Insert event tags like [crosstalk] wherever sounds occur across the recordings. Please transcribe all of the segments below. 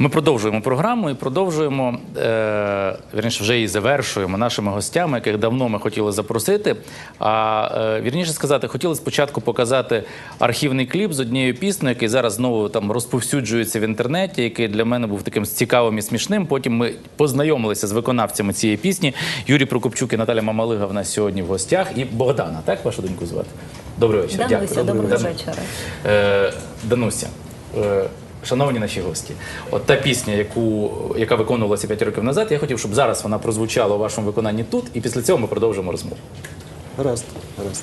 Ми продовжуємо програму і продовжуємо, е, вірніше, вже її завершуємо нашими гостями, яких давно ми хотіли запросити. А е, вірніше сказати, хотіли спочатку показати архівний кліп з однією піснею, який зараз знову там розповсюджується в інтернеті, який для мене був таким цікавим і смішним. Потім ми познайомилися з виконавцями цієї пісні. Юрій Прокопчук і Наталя Мамалига в нас сьогодні в гостях. І Богдана, так вашу доньку звати? Добрий вечір. Дануся, Дякую. доброго вечора. Е, Дануся, е, шановні наші гості, от та пісня, яку, яка виконувалася 5 років назад, я хотів, щоб зараз вона прозвучала у вашому виконанні тут, і після цього ми продовжимо розмову. Гаразд, гаразд.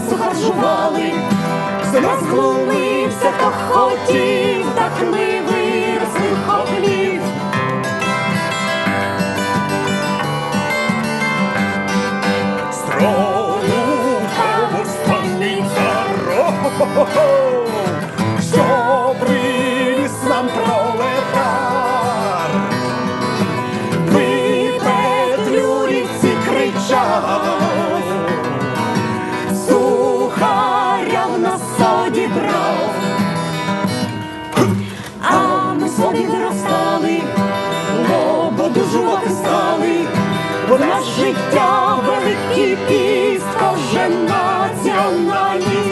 Крачком масу харжували, розглумився, хто хотів, так ми одібрав, а ми собі виростали, ободужувати стали, бо наш життя великий піст, кожен націоналіст.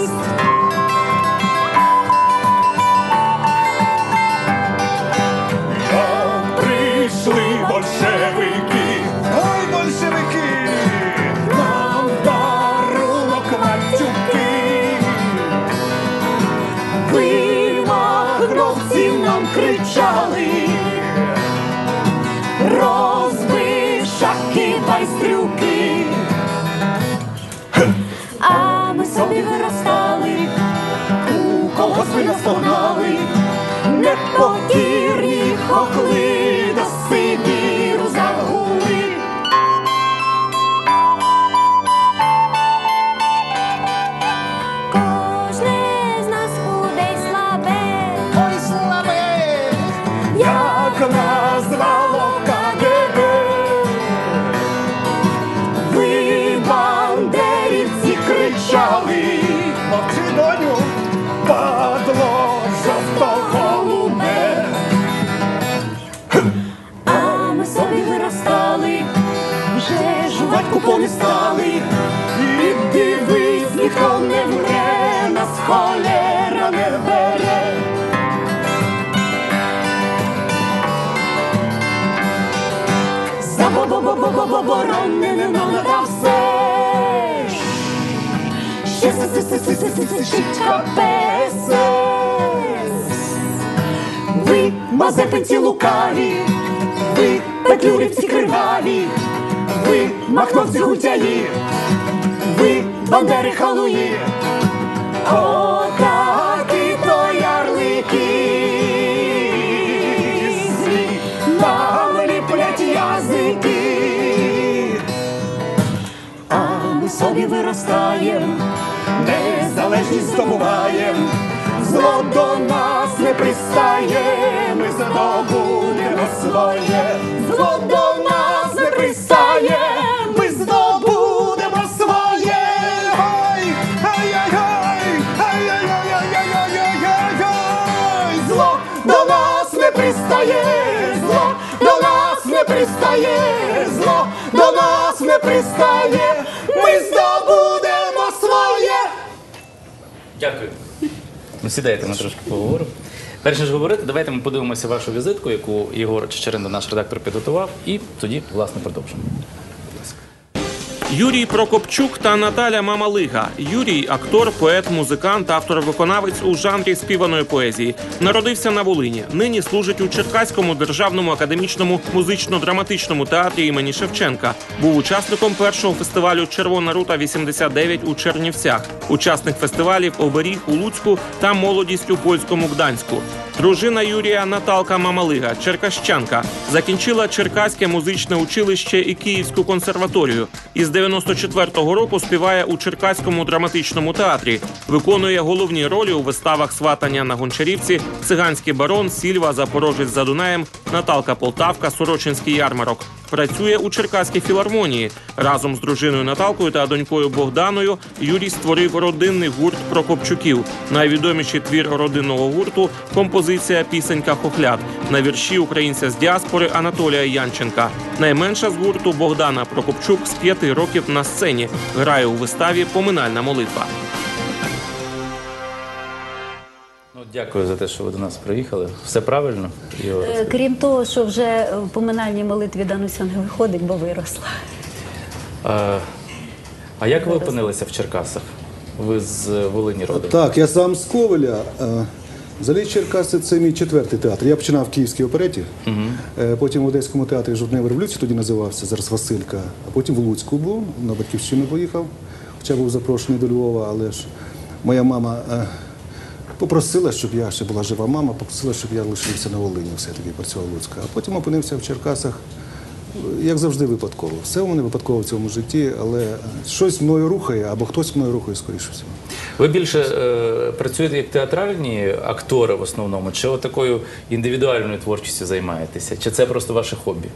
Ми собі виростали, у когось ви нас погнали, непокірні а виростали, вже жувати купони стали, і дивись, ніхто не вмре, нас холера не бере. Забобобобобоборонене надо все. Ще сичка ПСС. Ви мазепинці лукаві, ви петлюрівці криваві, ви махновці гультяї, ви бандери халуї. Отакі то ярлики злі, нам ліплять язики. А ми собі виростаєм, Незалежність здобуваєм, зло до нас не пристає, ми здобудемо своє, зло до нас не пристає, ми здобудемо своє. Ой, ай-яй-яй, ай-яй-яй-яй-яй-яй-яй-яй. Зло до нас не пристає, зло до нас не пристає, зло до нас не пристає, ми здобудемо своє. Дякую. Ну, сідайте, ми трошки поговоримо. Перш ніж говорити, давайте ми подивимося вашу візитку, яку Єгор Чечерин, наш редактор, підготував, і тоді, власне, продовжимо. Юрій Прокопчук та Наталя Мамалига. Юрій актор, поет, музикант, автор-виконавець у жанрі співаної поезії. Народився на Волині. Нині служить у Черкаському державному академічному музично-драматичному театрі імені Шевченка. Був учасником першого фестивалю Червона рута 89 у Чернівцях, учасник фестивалів Оберіг у Луцьку та Молодість у польському Гданську. Дружина Юрія Наталка Мамалига, черкащанка, закінчила Черкаське музичне училище і Київську консерваторію. Із 94-го року співає у Черкаському драматичному театрі, виконує головні ролі у виставах сватання на Гончарівці, Циганський барон, Сільва, Запорожець за Дунаєм, Наталка Полтавка, Сорочинський ярмарок. Працює у Черкаській філармонії. Разом з дружиною Наталкою та донькою Богданою Юрій створив родинний гурт Прокопчуків. Найвідоміший твір родинного гурту композиція Пісенька Хохлят на вірші українця з діаспори Анатолія Янченка. Найменша з гурту Богдана Прокопчук з п'яти років на сцені грає у виставі Поминальна молитва. Дякую за те, що ви до нас приїхали. Все правильно? Е, Крім того, що вже в поминальній молитві Дануся не виходить, бо виросла. А, а як ви опинилися в Черкасах? Ви з Волині родом? Так, я сам з Ковеля. Е, Взагалі Черкаси це мій четвертий театр. Я починав в Київській опереті, е, потім в Одеському театрі Журнева революції тоді називався, зараз Василька, а потім в Луцьку був, на батьківщину поїхав, хоча був запрошений до Львова, але ж моя мама попросила, щоб я ще була жива мама, попросила, щоб я лишився на Волині, все-таки працював в Луцьку. А потім опинився в Черкасах. Як завжди, випадково. Все у мене випадково в цьому житті, але щось мною рухає, або хтось мною рухає, скоріше всього. Ви більше е, працюєте як театральні актори в основному, чи такою індивідуальною творчістю займаєтеся? Чи це просто ваше хобі?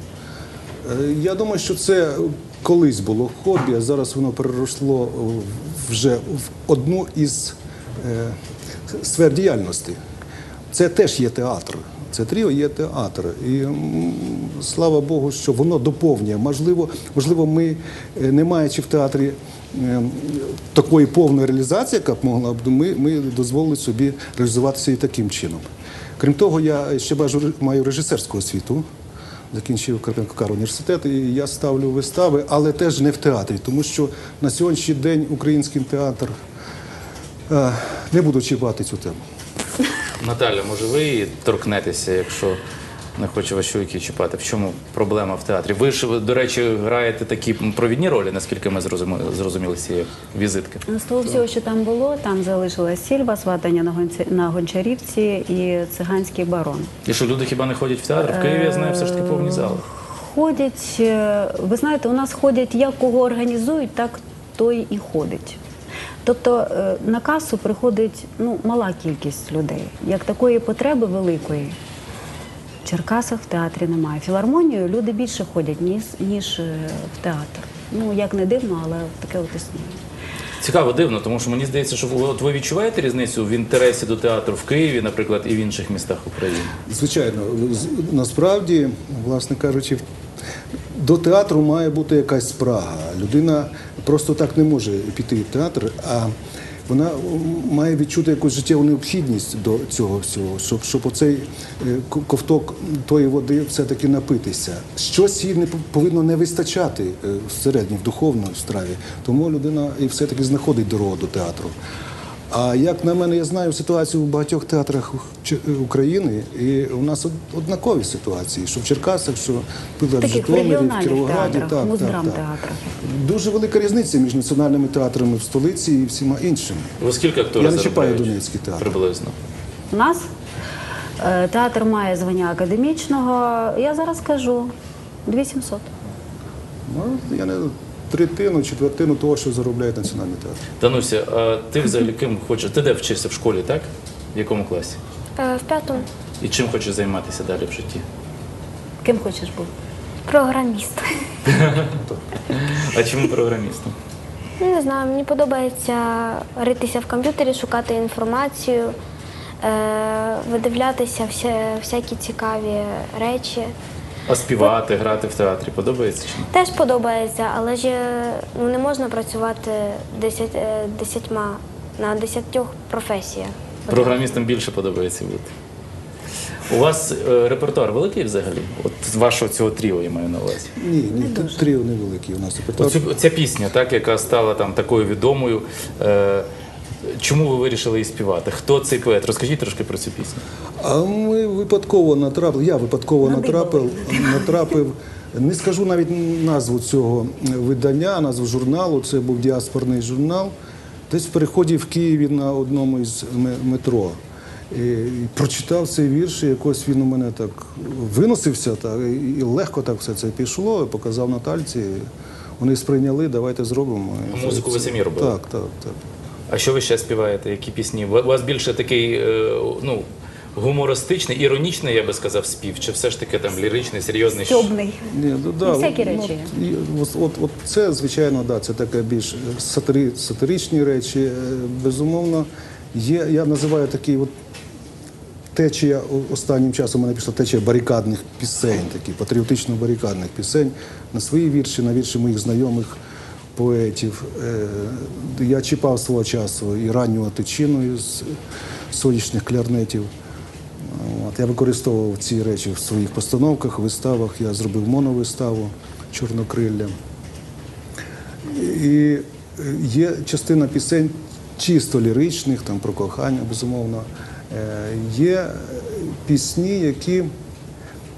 Е, Я думаю, що це колись було хобі, а зараз воно переросло вже в одну із сфер діяльності. Це теж є театр. Це тріо є театр. І слава Богу, що воно доповнює. Можливо, можливо, ми, е, не маючи в театрі е, такої повної реалізації, яка б могла б, ми, ми дозволили собі реалізуватися і таким чином. Крім того, я ще бажу- маю режисерську освіту. Закінчив Карпенко Кар університет, і я ставлю вистави, але теж не в театрі, тому що на сьогоднішній день український театр е, не буду чіпати цю тему. Наталя, може ви її торкнетеся, якщо не хоче вас чоловіки чіпати? В чому проблема в театрі? Ви ж, до речі, граєте такі провідні ролі, наскільки ми зрозуміли, зрозуміли з цієї візитки. З того всього, що там було, там залишилась сільва, сватання на, гонці... на Гончарівці і циганський барон. І що люди хіба не ходять в театр? В Києві я знаю все ж таки повні зали. Ходять, е, ви знаєте, у нас ходять як кого організують, так той і ходить. Тобто е, на касу приходить ну, мала кількість людей. Як такої потреби великої в Черкасах в театрі немає. Філармонію люди більше ходять, ніж, ніж е, в театр. Ну, як не дивно, але таке от існує. Цікаво, дивно, тому що мені здається, що ви, от ви відчуваєте різницю в інтересі до театру в Києві, наприклад, і в інших містах України. Звичайно, насправді, власне кажучи, до театру має бути якась спрага. Людина просто так не може піти в театр, а вона має відчути якусь життєву необхідність до цього всього, щоб, щоб оцей е, ковток тої води все-таки напитися. Щось їй не пов- повинно не вистачати е, всередині, в духовній страві. Тому людина і все-таки знаходить дорогу до театру. А як на мене, я знаю ситуацію в багатьох театрах України, і у нас однакові ситуації, що в Черкасах, що в Житомирі, в Кіровограді. театрах, муздрамтеатрах. Дуже велика різниця між національними театрами в столиці і всіма іншими. Ви скільки акторів Я не чіпаю? Донецький театр. Приблизно. У нас е, театр має звання академічного. Я зараз кажу 2700. Ну, я не третину, четвертину того, що заробляє національний театр. Дануся, а ти взагалі ким хочеш? Ти де вчишся в школі, так? В якому класі? Е, В п'ятому І чим хочеш займатися далі в житті? Ким хочеш бути? програміст. [laughs] А чому програмістом? Ну, Не знаю, мені подобається ритися в комп'ютері, шукати інформацію, е, видивлятися вся- всякі цікаві речі. А співати, грати в театрі подобається чи ні? Теж подобається, але ж е, ну, не можна працювати десять, е, десятьма на десятьох професіях. Програмістам більше подобається бути. У вас е, репертуар великий взагалі? От з вашого цього тріо я маю на увазі. Ні, ні, тут тріо невеликі у нас репертуар. Оцю, ця пісня, так, яка стала там такою відомою. Е, чому ви вирішили її співати? Хто цей поет? Розкажіть трошки про цю пісню. А ми випадково натрапили, я випадково натрапив, натрапив, не скажу навіть назву цього видання, назву журналу, це був діаспорний журнал, десь в переході в Києві на одному із метро. І, прочитав цей вірш, і якось він у мене так виносився, так, і, легко так все це пішло, показав Натальці. Вони сприйняли, давайте зробимо. Музику ви самі робили? Так, так, так. А що ви ще співаєте? Які пісні? У вас більше такий е, ну, гумористичний, іронічний, я би сказав, спів, чи все ж таки там ліричний, серйозний? Стьобний. Ні, ну, да, Ну, всякі от, речі. Ну, от, от, от це, звичайно, да, це таке більш сатири, сатиричні речі. Е, Безумовно, є, я називаю такий от течія, останнім часом у мене пішла течія барикадних пісень, такі патріотично-барикадних пісень на свої вірші, на вірші моїх знайомих поетів. Е, Я чіпав свого часу і ранню тичину з сонячних клярнетів. Я використовував ці речі в своїх постановках, виставах. Я зробив моновиставу Чорнокрилля. І є частина пісень чисто ліричних, там про кохання, безумовно. Е, Є пісні, які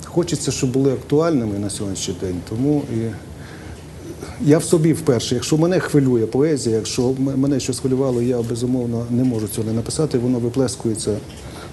хочеться, щоб були актуальними на сьогоднішній день. Тому і я в собі вперше, якщо мене хвилює поезія, якщо мене щось хвилювало, я безумовно не можу цього не написати, воно виплескується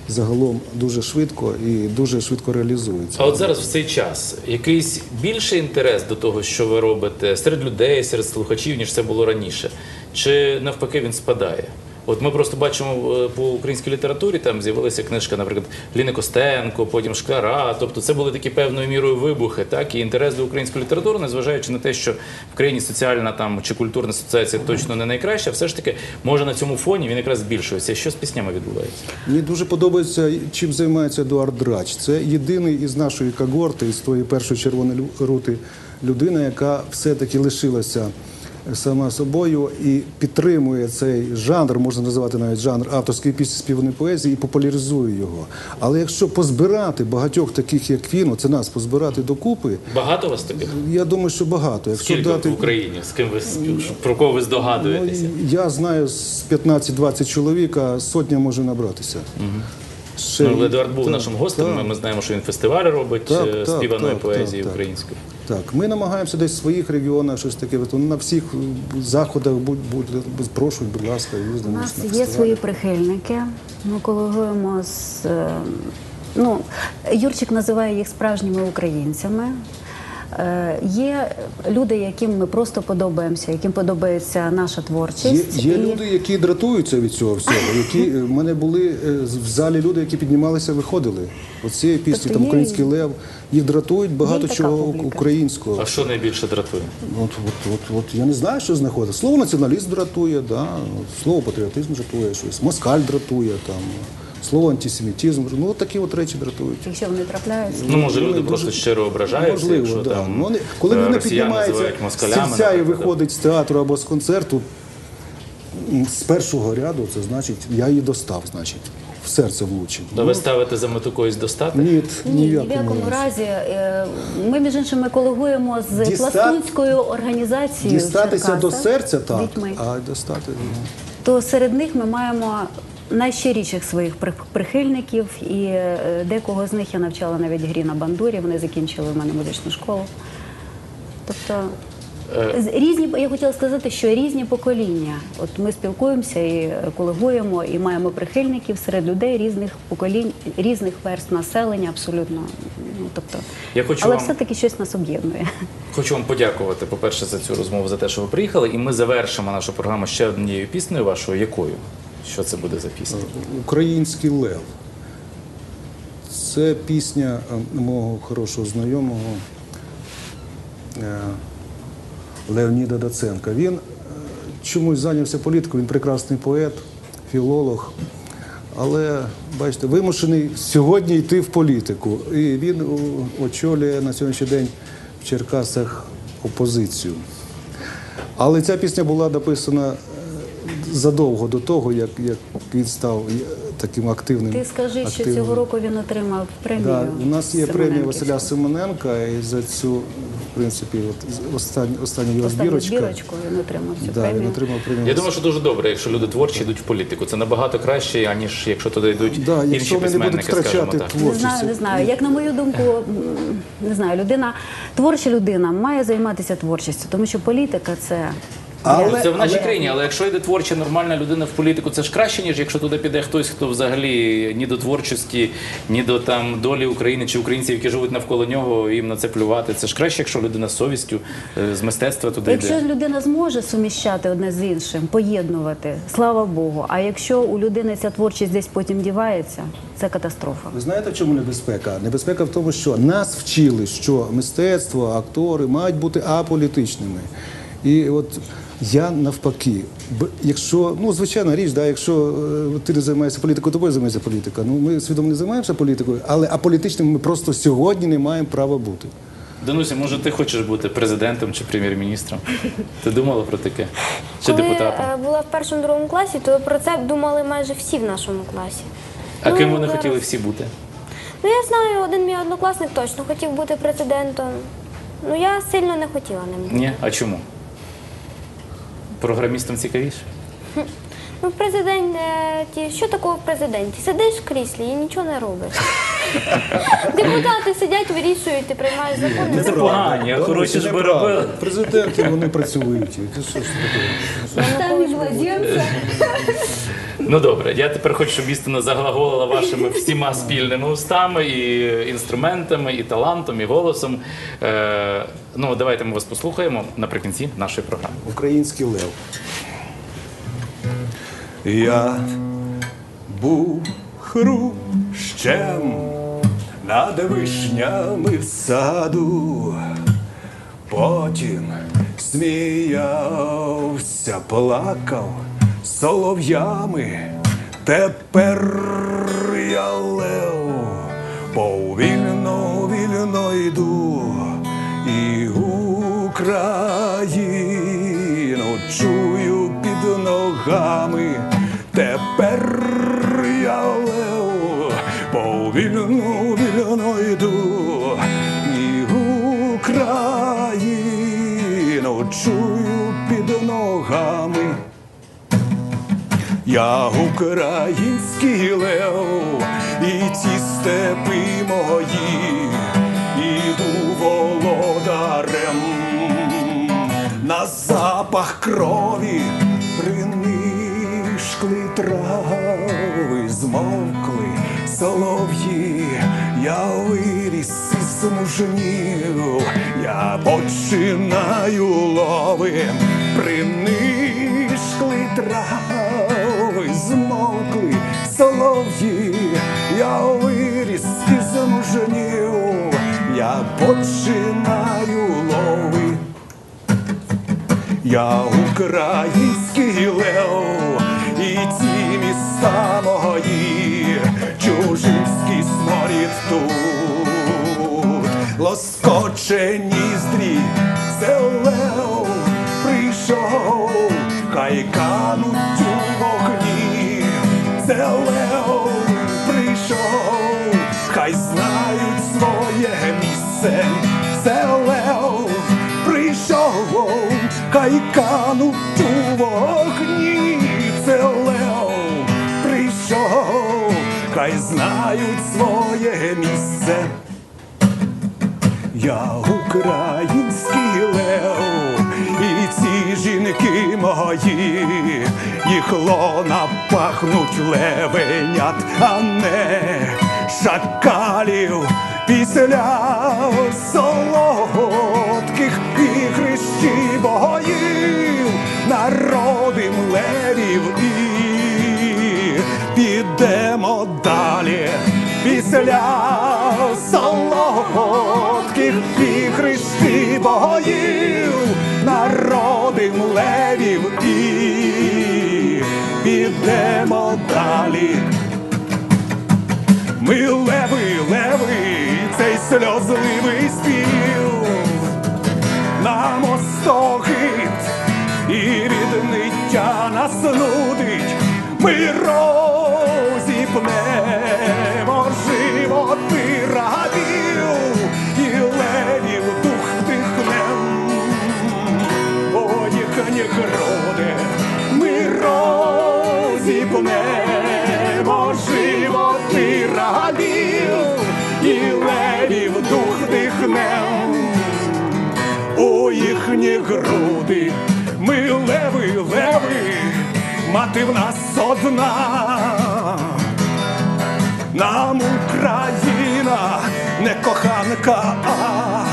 загалом дуже швидко і дуже швидко реалізується. А от зараз в цей час якийсь більший інтерес до того, що ви робите серед людей, серед слухачів, ніж це було раніше? Чи навпаки він спадає? От ми просто бачимо е, по українській літературі, там з'явилася книжка, наприклад, Ліни Костенко, потім Шкляра. Тобто це були такі певною мірою вибухи, так і інтерес до української літератури, незважаючи на те, що в країні соціальна там чи культурна ситуація точно не найкраща, все ж таки може на цьому фоні він якраз збільшується. Що з піснями відбувається? Мені дуже подобається, чим займається Едуард Драч. Це єдиний із нашої когорти, із тої першої червоної рути, людина, яка все-таки лишилася сама собою і підтримує цей жанр, можна називати навіть жанр авторської пісні співаної поезії і популяризує його. Але якщо позбирати багатьох таких, як він, оце нас позбирати докупи, Багато вас таких? я думаю, що багато. Якщо Скільки дати в Україні? З ким ви про кого ви здогадуєтеся? Ну, я знаю з 15-20 чоловік, а сотня може набратися. Ще Ну, Едуард був так, нашим гостем. так. Ми, знаємо, що він фестивалі робить Так, е, співаної так, поезії так. української. Так, ми намагаємося десь в своїх регіонах щось таке. От На всіх заходах будь, будь, прошу, будь ласка, У нас на є свої прихильники. Ми колегуємо з. е, Ну, Юрчик називає їх справжніми українцями. Е, Є люди, яким ми просто подобаємося, яким подобається наша творчість. є І- люди, які дратуються від цього всього. Які е, в мене були е, в залі люди, які піднімалися, виходили. Пісні, Тобто там є- Український лев. Їх дратують багато Є чого публіка. українського. А що найбільше дратує? От, от, от, от я не знаю, що знаходить. Слово націоналіст дратує, да? слово патріотизм дратує щось, москаль дратує, там, слово антисемітизм. Ну, от такі от речі дратують. Якщо вони трапляються, Ну, може, люди просто щиро ображаються, Можливо, якщо да. там Ну, вони- коли е, людина піднімається москалями. і виходить з театру або з концерту, з першого ряду, це значить, я її достав, значить, в серце влучив. То ви ставите за мету когось достати? Ні, Ні, в якому разі. Е, Ми, між іншим, колегуємо з Діста- пластунською організацією. Дістатися до серця так, дітьми. а достати. ну. То серед них ми маємо найщиріших своїх прихильників, і е, декого з них я навчала навіть грі на бандурі. Вони закінчили в мене музичну школу. Тобто Е. різні, я хотіла сказати, що різні покоління. От ми спілкуємося і колегуємо, і маємо прихильників серед людей різних поколінь, різних верст населення, абсолютно. Ну, тобто, Я хочу але вам- все-таки щось нас об'єднує. Хочу вам подякувати, по-перше, за цю розмову, за те, що ви приїхали. І ми завершимо нашу програму ще однією піснею вашою. Якою? Що це буде за пісня? Український лев. Це пісня е, мого хорошого знайомого е, Леоніда Даценка. Він е, чомусь зайнявся політикою, він прекрасний поет, філолог. Але, бачите, вимушений сьогодні йти в політику. І він очолює на сьогоднішній день в Черкасах опозицію. Але ця пісня була написана е, задовго до того, як, як він став е, таким активним. Ти скажи, що цього року він отримав премію. Да, у нас є премія Василя Симоненка, і за цю, в принципі, от, його Останню збірочка. збірочку він отримав цю Да, він отримав премію. Я думаю, що дуже добре, якщо люди творчі йдуть в політику. Це набагато краще, аніж якщо туди йдуть да, інші якщо вони будуть письменники, скажімо втрачати так. Не знаю, не знаю. Як на мою думку, не знаю, людина, творча людина має займатися творчістю, тому що політика це Але- це в нашій але- країні, але якщо йде творча нормальна людина в політику, це ж краще, ніж якщо туди піде хтось, хто взагалі ні до творчості, ні до там долі України чи українців, які живуть навколо нього, їм на це плювати. Це ж краще, якщо людина з совістю, е, з мистецтва туди Якщо йде. людина зможе суміщати одне з іншим, поєднувати, слава Богу. А якщо у людини ця творчість десь потім дівається, це катастрофа. Ви знаєте, в чому небезпека? Небезпека в тому, що нас вчили, що мистецтво, актори мають бути аполітичними. І от я навпаки, якщо, ну звичайна річ, да, якщо е, ти не займаєшся політикою, тобою займається політика. Ну ми свідомо не займаємося політикою, але аполітичними ми просто сьогодні не маємо права бути. Дануся, може, ти хочеш бути президентом чи прем'єр-міністром? Ти думала про таке? Чи Коли депутатом? е, була в першому другому класі, то про це думали майже всі в нашому класі. А Ну, ким вони зараз- хотіли всі бути? Ну я знаю, один мій однокласник точно хотів бути президентом. Ну я сильно не хотіла ним бути. Ні? А чому? Програмістам цікавіше? [laughs] Ну, в президенті, що такого в президенті? Сидиш в кріслі і нічого не робиш. [laughs] Депутати сидять, вирішують, ти приймаєш закони. Це погані, а хороші ж би робили. Президенти вони працюють. Це що ж таке? Ну добре, я тепер хочу, щоб істина заглаголила вашими всіма [laughs] спільними устами, і інструментами, і талантом, і голосом. Е, ну, давайте ми вас послухаємо наприкінці нашої програми. Український лев. Я був хрущем над вишнями в саду, потім сміявся, плакав солов'ями. Тепер я лев, повільно, вільно йду і Україну чую під ногами. Тепер я лев, повільно, вільно йду і Україну чую під ногами. Я український лев, і ті степи мої, іду володарем на запах крові принишкли трави, змовкли солов'ї, я виріс із мужнів, я починаю ловим, принишкли трави, змовкли солов'ї, я виріс із мужнів, я починаю лови. Я український лев, і ці міста мої, чужинський сморід тут, лоскоче ніздрі, це лев прийшов, хай кануть у вогні, це лев прийшов, хай знають своє місце, це лев прийшов, хай кануть у вогні, хай знають своє місце. Я український лев, і ці жінки мої, їх лона пахнуть левенят, а не шакалів після солодких ігрищі боїв, народим левів після солодких ігрищі боїв, народим левів і підемо далі. Ми леви, леви, цей сльозливий спів нам остогид і від ниття нас нудить. Ми розіпнемо пирогів і левів дух дихнем, о їхні груди ми розіпнемо животи рогів і левів дух дихнем, о їхні груди ми леви, леви, мати в нас одна. Нам Україна не коханка, а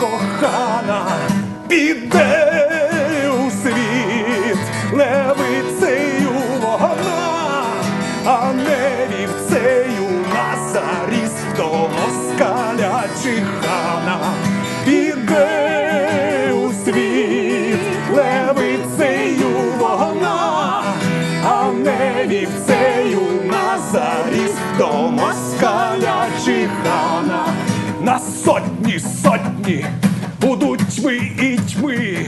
кохана піде у світ левицею вона, а не вівцею на заріз до москаля чихана. Сотні будуть тьми і тьми.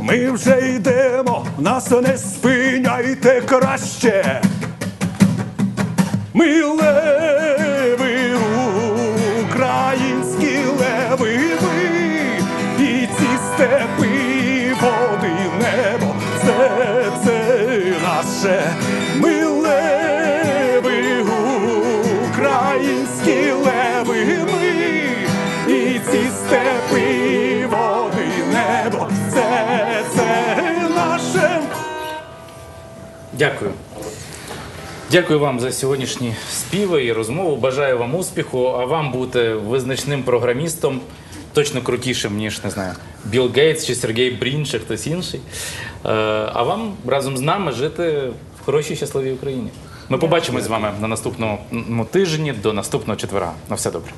Ми вже йдемо, нас не спиняйте краще. Ми леви, українські леви, ми і ці степи, води, небо, все це наше. Ми Дякую. Дякую вам за сьогоднішні співи і розмову. Бажаю вам успіху, а вам бути визначним програмістом, точно крутішим, ніж не знаю, Білл Гейтс чи Сергій Брін, чи хтось інший. Е, А вам разом з нами жити в хорошій щасливій Україні. Ми побачимось з вами на наступному тижні до наступного четверга. На все добре.